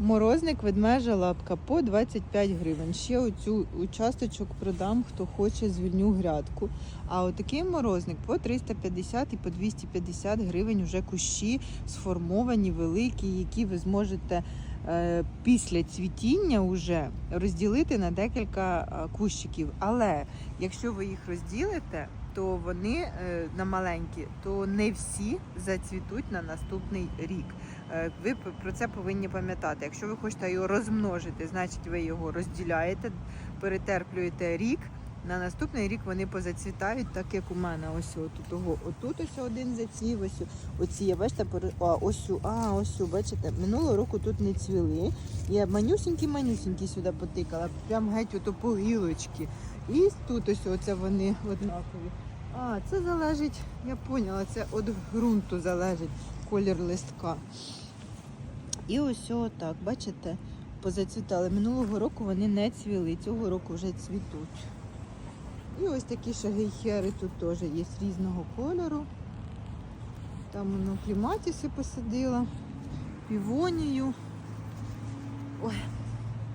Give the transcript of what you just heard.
Морозник ведмежа лапка по 25 гривень. Ще оцю участочок продам, хто хоче звільню грядку. А отакий морозник по 350 і по 250 гривень вже кущі сформовані, великі, які ви зможете е, після цвітіння вже розділити на декілька е, кущиків. Але якщо ви їх розділите, то вони е, на маленькі, то не всі зацвітуть на наступний рік. Е, Ви про це повинні пам'ятати. Якщо ви хочете його розмножити, значить ви його розділяєте, перетерплюєте рік. На наступний рік вони позацвітають, так як у мене. Ось того. отут ось один зацвів, ось оці, я бачите, а, ось, а, ось, бачите, минулого року тут не цвіли. Я манюсінькі-манюсінькі сюди потикала, прям геть ото по гілочки. І тут ось оце вони однакові. А, це залежить, я поняла, це від ґрунту залежить колір листка. І ось отак, бачите, позацвітали. Минулого року вони не цвіли, цього року вже цвітуть. І ось такі шагейхери тут теж є різного кольору. Там воно кліматіси посадила, півонію.